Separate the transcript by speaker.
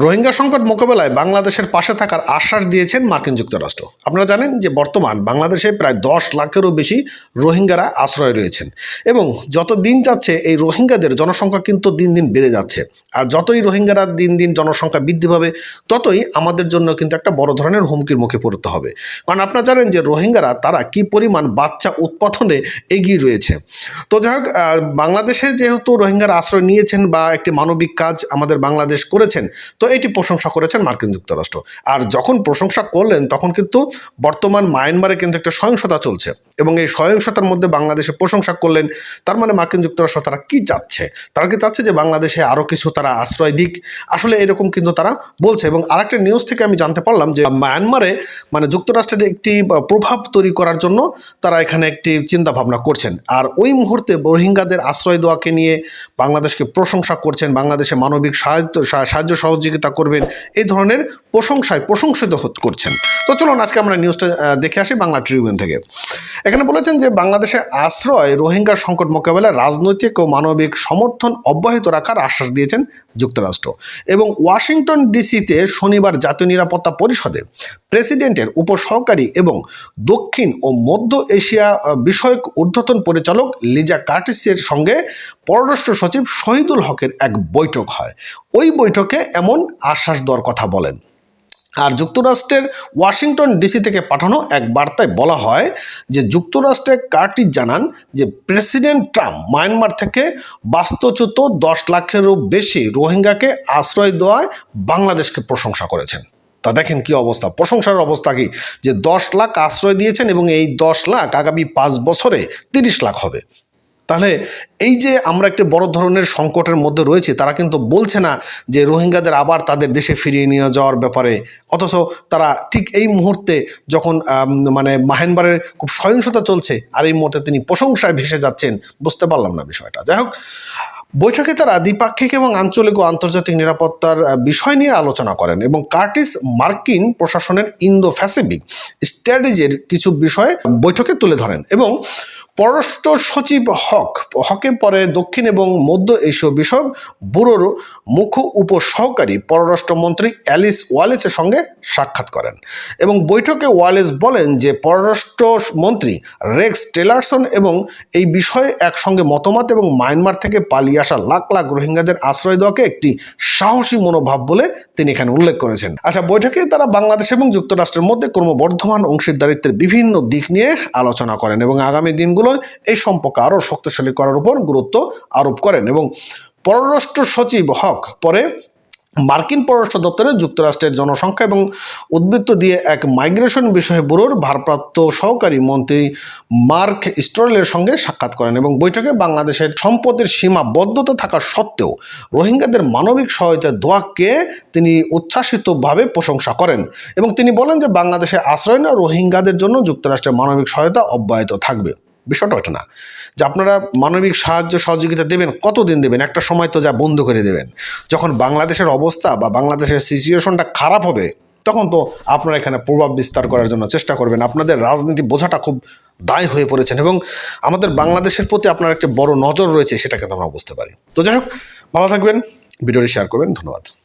Speaker 1: রোহিঙ্গা সংকট মোকাবেলায় বাংলাদেশের পাশে থাকার আশ্বাস দিয়েছেন মার্কিন যুক্তরাষ্ট্র। আপনারা জানেন যে বর্তমান বাংলাদেশে প্রায় দশ লাখেরও বেশি রোহিঙ্গারা আশ্রয় রয়েছেন এবং যত দিন যাচ্ছে এই রোহিঙ্গাদের জনসংখ্যা কিন্তু দিন দিন বেড়ে যাচ্ছে। আর যতই রোহিঙ্গারা দিন দিন জনসংখ্যা বৃদ্ধি পাবে, ততই আমাদের জন্য কিন্তু একটা বড় ধরনের হুমকির মুখে পড়তে হবে। কারণ আপনারা জানেন যে রোহিঙ্গারা তারা কি পরিমাণ বাচ্চা উৎপাদনে এগিয়ে রয়েছে। তো যাই হোক বাংলাদেশে যেহেতু রোহিঙ্গারা আশ্রয় নিয়েছেন বা একটি মানবিক কাজ আমাদের বাংলাদেশ করেছেন তো এটি প্রশংসা করেছেন মার্কিন যুক্তরাষ্ট্র। আর যখন প্রশংসা করলেন, তখন কিন্তু বর্তমান মায়ানমারে কিন্তু একটা সহিংসতা চলছে। এবং এই সহিংসতার মধ্যে বাংলাদেশে প্রশংসা করলেন, তার মানে মার্কিন যুক্তরাষ্ট্র তারা কি চাচ্ছে? তারা কি চাচ্ছে যে বাংলাদেশে আরও কিছু তারা আশ্রয় দিক? আসলে এরকম কিন্তু তারা বলছে। এবং আরেকটা নিউজ থেকে আমি জানতে পারলাম যে মায়ানমারে মানে যুক্তরাষ্ট্রের একটি প্রভাব তৈরি করার জন্য তারা এখানে একটি চিন্তা ভাবনা করছেন। আর ওই মুহূর্তে রোহিঙ্গাদের আশ্রয় দেওয়াকে নিয়ে বাংলাদেশকে প্রশংসা করছেন। বাংলাদেশে মানবিক সাহায্য সাহায্য সহযোগিতা করবেন এই ধরনের প্রশংসায় প্রশংসিত করছেন। তো চলুন আজকে আমরা নিউজটা দেখে আসি বাংলা ট্রিবিউন থেকে। এখানে বলেছেন যে বাংলাদেশে আশ্রয় রোহিঙ্গা সংকট মোকাবেলায় রাজনৈতিক ও মানবিক সমর্থন অব্যাহত রাখার আশ্বাস দিয়েছেন যুক্তরাষ্ট্র এবং ওয়াশিংটন ডিসিতে শনিবার জাতীয় নিরাপত্তা পরিষদে প্রেসিডেন্টের উপসহকারী এবং দক্ষিণ ও মধ্য এশিয়া বিষয়ক ঊর্ধ্বতন পরিচালক লিজা কার্টিসের সঙ্গে পররাষ্ট্র সচিব শহীদুল হকের এক বৈঠক হয়। ওই বৈঠকে এমন আশ্বাস দেওয়ার কথা বলেন। আর যুক্তরাষ্ট্রের ওয়াশিংটন ডিসি থেকে পাঠানো এক বার্তায় বলা হয় যে, যুক্তরাষ্ট্রের কার্টিস জানান যে, প্রেসিডেন্ট ট্রাম্প মায়ানমার থেকে বাস্তুচ্যুত দশ লাখেরও বেশি রোহিঙ্গাকে আশ্রয় দেওয়ায় বাংলাদেশকে প্রশংসা করেছেন। তা দেখেন কি অবস্থা। প্রশংসার অবস্থা কি? যে, দশ লাখ আশ্রয় দিয়েছেন এবং এই দশ লাখ আগামী পাঁচ বছরে তিরিশ লাখ হবে। তাহলে এই যে আমরা একটি বড় ধরনের সংকটের মধ্যে রয়েছে, তারা কিন্তু বলছে না যে রোহিঙ্গাদের আবার তাদের দেশে ফিরিয়ে নিয়ে যাওয়ার ব্যাপারে। অথচ তারা ঠিক এই মুহূর্তে যখন মানে মাহেনবারের খুব সহিংসতা চলছে, আর এই মুহূর্তে তিনি প্রশংসায় ভেসে যাচ্ছেন, বুঝতে পারলাম না বিষয়টা। যাই হোক, বৈঠকে তারা দ্বিপাক্ষিক এবং আঞ্চলিক ও আন্তর্জাতিক নিরাপত্তার বিষয় নিয়ে আলোচনা করেন এবং কার্টিস মার্কিন প্রশাসনের ইন্দো প্যাসিফিক স্ট্র্যাটেজির কিছু বিষয় বৈঠকে তুলে ধরেন এবং পররাষ্ট্র সচিব হক, হকের পরে দক্ষিণ এবং মধ্য এশীয় বিষয়ক ব্যুরোর মুখ্য উপসহকারী পররাষ্ট্রমন্ত্রী অ্যালিস ওয়ালেসের সঙ্গে সাক্ষাৎ করেন এবং বৈঠকে ওয়ালেস বলেন যে পররাষ্ট্র মন্ত্রী রেক্স টেলারসন এবং এই বিষয়ে একসঙ্গে মতামত এবং মায়ানমার থেকে পালিয়ে আসা লাখ লাখ রোহিঙ্গাদের আশ্রয় দেওয়াকে একটি সাহসী মনোভাব বলে তিনি এখানে উল্লেখ করেছেন। আচ্ছা বৈঠকে তারা বাংলাদেশ এবং যুক্তরাষ্ট্রের মধ্যে ক্রমবর্ধমান অংশীদারিত্বের বিভিন্ন দিক নিয়ে আলোচনা করেন এবং আগামী দিনগুলো এই সম্পর্ক আরও শক্তিশালী করার উপর গুরুত্ব আরোপ করেন এবং পররাষ্ট্র সচিব হক পরে মার্কিন পররাষ্ট্র দপ্তরে যুক্তরাষ্ট্রের জনসংখ্যা এবং উদ্বৃত্ত দিয়ে এক মাইগ্রেশন বিষয়ে ব্যুরোর ভারপ্রাপ্ত সহকারী মন্ত্রী মার্ক স্টোরেলের সঙ্গে সাক্ষাৎ করেন এবং বৈঠকে বাংলাদেশের সম্পদের সীমাবদ্ধতা থাকা সত্ত্বেও রোহিঙ্গাদের মানবিক সহায়তা দোয়াকে তিনি উচ্ছ্বাসিতভাবে প্রশংসা করেন এবং তিনি বলেন যে বাংলাদেশে আশ্রয় নেওয়া রোহিঙ্গাদের জন্য যুক্তরাষ্ট্রের মানবিক সহায়তা অব্যাহত থাকবে। বিষয়টা ওটা না। যে আপনারা মানবিক সাহায্য সহযোগিতা দেবেন, কতদিন দেবেন? একটা সময় তো যা বন্ধ করে দেবেন। যখন বাংলাদেশের অবস্থা বা বাংলাদেশের সিচুয়েশনটা খারাপ হবে, তখন তো আপনারা এখানে প্রভাব বিস্তার করার জন্য চেষ্টা করবেন। আপনাদের রাজনীতি বোঝাটা খুব দায় হয়ে পড়েছেন এবং আমাদের বাংলাদেশের প্রতি আপনার একটা বড় নজর রয়েছে সেটা কিন্তু আমরা বুঝতে পারি। তো যাই হোক, ভালো থাকবেন। ভিডিওটি শেয়ার করবেন। ধন্যবাদ।